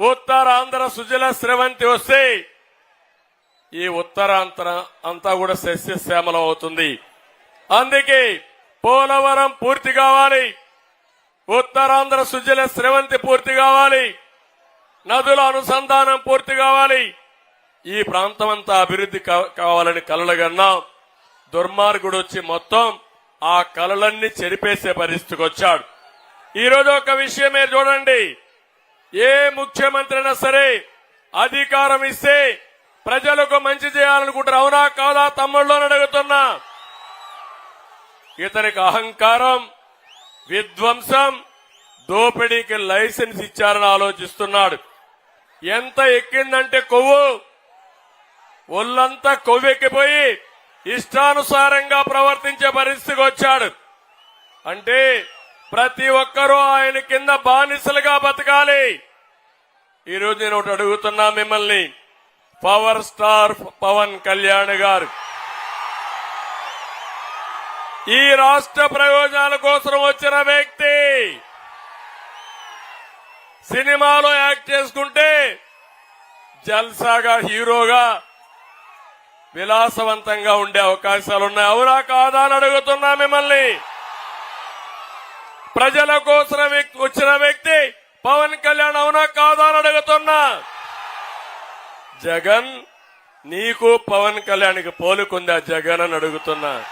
ఉత్తరాంధ్ర సుజల స్రవంతి వస్తే ఈ ఉత్తరాంధ్ర అంతా కూడా సస్యశ్యామలం అవుతుంది. అందుకే పోలవరం పూర్తి కావాలి. ఉత్తరాంధ్ర సుజల స్రవంతి పూర్తి కావాలి. నదుల అనుసంధానం పూర్తి కావాలి. ఈ ప్రాంతం అంతా అభివృద్ధి కా- కావాలని కలలుగన్నా దుర్మార్గుడు వచ్చి మొత్తం ఆ కలలన్నీ చెరిపేసే పరిస్థితికి వచ్చాడు. ఈరోజు ఒక విషయం మీరు చూడండి. ఏ ముఖ్యమంత్రి అయినా సరే అధికారం ఇస్తే ప్రజలకు మంచి చేయాలనుకుంటారు. అవునా కాదా తమ్ముళ్ళు అడుగుతున్నా. ఇతనికి అహంకారం విధ్వంసం దోపిడీకి లైసెన్స్ ఇచ్చారని ఆలోచిస్తున్నాడు. ఎంత ఎక్కిందంటే కొవ్వు. ఒళ్ళంతా కొవ్వెక్కిపోయి ఇష్టానుసారంగా ప్రవర్తించే పరిస్థితికి వచ్చాడు. అంటే ప్రతి ఒక్కరూ ఆయన కింద బానిసలుగా బతకాలి. ఈరోజు నేను ఒకటి అడుగుతున్నా మిమ్మల్ని. పవర్ స్టార్ పవన్ కళ్యాణ్ గారు. ఈ రాష్ట్ర ప్రయోజనాల కోసం వచ్చిన వ్యక్తి. సినిమాలో యాక్ట్ చేసుకుంటే జల్సాగా హీరోగా విలాసవంతంగా ఉండే అవకాశాలు ఉన్నాయి అవునా కాదా అని అడుగుతున్నా మిమ్మల్ని. ప్రజల కోసం వ్యక్తి- వచ్చిన వ్యక్తి పవన్ కళ్యాణ్ అవునా కాదా అని అడుగుతున్నా. జగన్ నీకు పవన్ కళ్యాణ్కి పోలుకుందా జగన్ అని అడుగుతున్నా.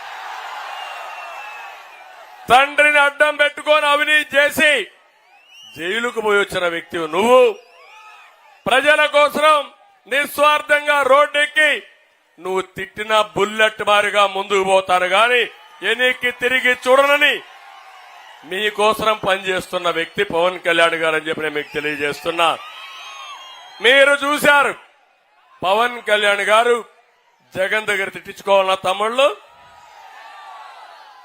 తండ్రిని అడ్డం పెట్టుకొని అవినీతి చేసి జైలుకు పోయి వచ్చిన వ్యక్తి నువ్వు. ప్రజల కోసం నిస్వార్థంగా రోడ్డెక్కి నువ్వు తిట్టిన బుల్లెట్ బారిగా ముందుకు పోతారు గాని ఎనికి తిరిగి చూడనని మీకోసం పనిచేస్తున్న వ్యక్తి పవన్ కళ్యాణ్ గారు అని చెప్పి నేను మీకు తెలియజేస్తున్నా. మీరు చూశారు పవన్ కళ్యాణ్ గారు జగన్ దగ్గర తిట్టించుకోవాలన్న తమ్ముళ్ళు.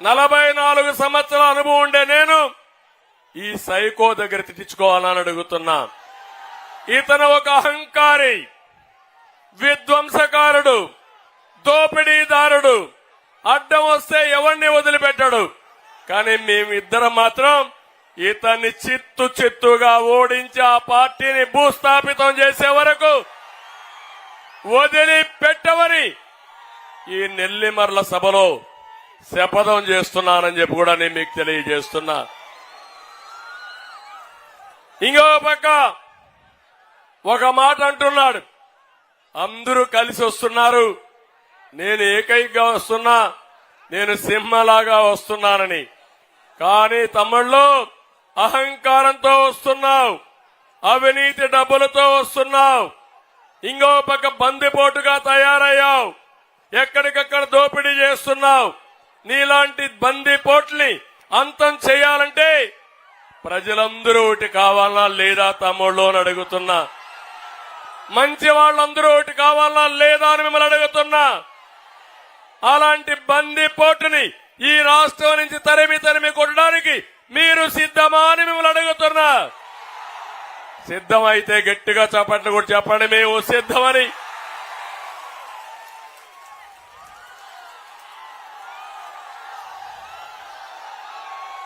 నలభై నాలుగు సంవత్సరాల అనుభవం ఉండే నేను ఈ సైకో దగ్గర తిట్టించుకోవాలని అడుగుతున్నా. ఇతను ఒక అహంకారి విధ్వంసకారుడు దోపిడీదారుడు. అడ్డం వస్తే ఎవరిని వదిలిపెట్టాడు? కానీ మేమిద్దరం మాత్రం ఇతన్ని చిత్తు చిత్తుగా ఓడించి ఆ పార్టీని భూస్థాపితం చేసే వరకు వదిలిపెట్టవని ఈ నెల్లిమర్ల సభలో శపథం చేస్తున్నానని చెప్పి కూడా నేను మీకు తెలియజేస్తున్నా. ఇంకో పక్క ఒక మాట అంటున్నాడు. అందరూ కలిసి వస్తున్నారు. నేను ఏకైక వస్తున్నా. నేను సింహలాగా వస్తున్నానని. కానీ తమ్ముళ్ళు అహంకారంతో వస్తున్నావు అవినీతి డబ్బులతో వస్తున్నావు ఇంకో పక్క బందిపోటుగా తయారయ్యావు ఎక్కడికక్కడ దోపిడీ చేస్తున్నావు. నీలాంటి బందిపోట్ని అంతం చేయాలంటే ప్రజలందరూ ఒకటి కావాలా లేదా తమ్ముళ్ళు అని అడుగుతున్నా. మంచి వాళ్ళందరూ ఒకటి కావాలా లేదా అని మిమ్మల్ని అడుగుతున్నా. అలాంటి బంది పోటుని ఈ రాష్ట్రం నుంచి తరిమి తరిమి కొట్టడానికి మీరు సిద్ధమా అని మిమ్మల్ని అడుగుతున్నా. సిద్ధమైతే గట్టిగా చప్పట్లు కూడా చెప్పండి మేము సిద్ధమని.